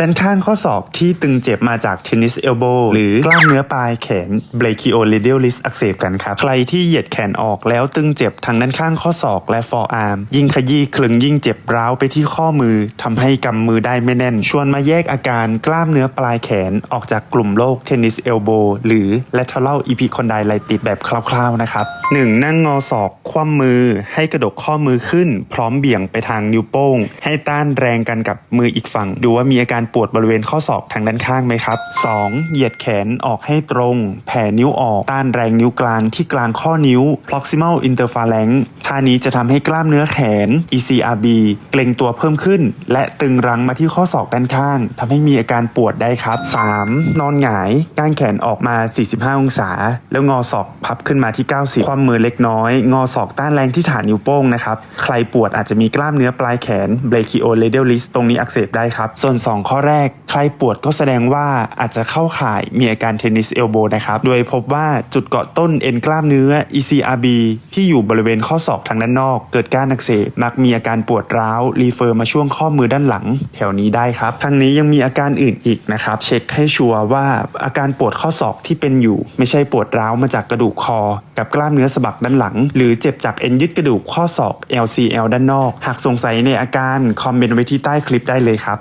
ด้านข้างข้อศอกที่ตึงเจ็บมาจาก tennis elbow หรือกล้ามเนื้อปลายแขน brachioradialis อักเสบกันครับ ใครที่เหยียดแขนออกแล้วตึงเจ็บทางด้านข้างข้อศอกและ forearm ยิ่งขยี้คลึงยิ่งเจ็บร้าวไปที่ข้อมือทำให้กำมือได้ไม่แน่น ชวนมาแยกอาการกล้ามเนื้อปลายแขนออกจากกลุ่มโรค tennis elbow หรือ lateral epicondylitis แบบคร่าวๆนะครับ 1. นั่งงอศอกคว่ำมือ ให้กระดกข้อมือขึ้น พร้อมเบี่ยงไปทางนิ้วโป้ง ให้ต้านแรงกันกับมืออีกฝั่งดูว่ามีอาการปวดบริเวณข้อศอกทางด้านข้างไหมครับ 2. เหยียดแขนออกให้ตรง แผ่นิ้วออกต้านแรงนิ้วกลางที่กลางข้อนิ้ว proximal interphalanx ท่านี้จะทำให้กล้ามเนื้อแขน ECRB เกร็งตัวเพิ่มขึ้น และตึงรั้งมาที่ข้อศอกด้านข้างทำให้มีอาการปวดได้ครับ 3. นอนหงายก้างแขนออกมา 45 องศา แล้วงอศอกพับขึ้นมาที่ 90 ความมือเล็กน้อย งอศอกต้านแรงที่ฐานนิ้วโป้งนะครับ ใครปวดอาจจะมีกล้ามเนื้อปลายแขน brachioradialis ตรงนี้อักเสบได้ครับ ส่วน 2 ข้อแรกใครปวดก็แสดงว่าอาจจะเข้าข่ายมีอาการ tennis elbow นะครับ โดยพบว่าจุดเกาะต้นเอ็นกล้ามเนื้อ ECRB ที่อยู่บริเวณข้อศอกทางด้านนอก เกิดการอักเสบมักมีอาการปวดร้าวรีเฟอร์มาช่วงข้อมือด้านหลัง แถวนี้ได้ครับทางนี้ยังมีอาการอื่นอีกนะครับ เช็คให้ชัวร์ว่าอาการปวดข้อศอกที่เป็นอยู่ ไม่ใช่ปวดร้าวมาจากกระดูกคอ กับกล้ามเนื้อสะบักด้านหลัง หรือเจ็บจากเอ็นยึดกระดูกข้อศอก LCL ด้านนอก หากสงสัยในอาการคอมเมนต์ไว้ที่ใต้คลิปได้เลยครับ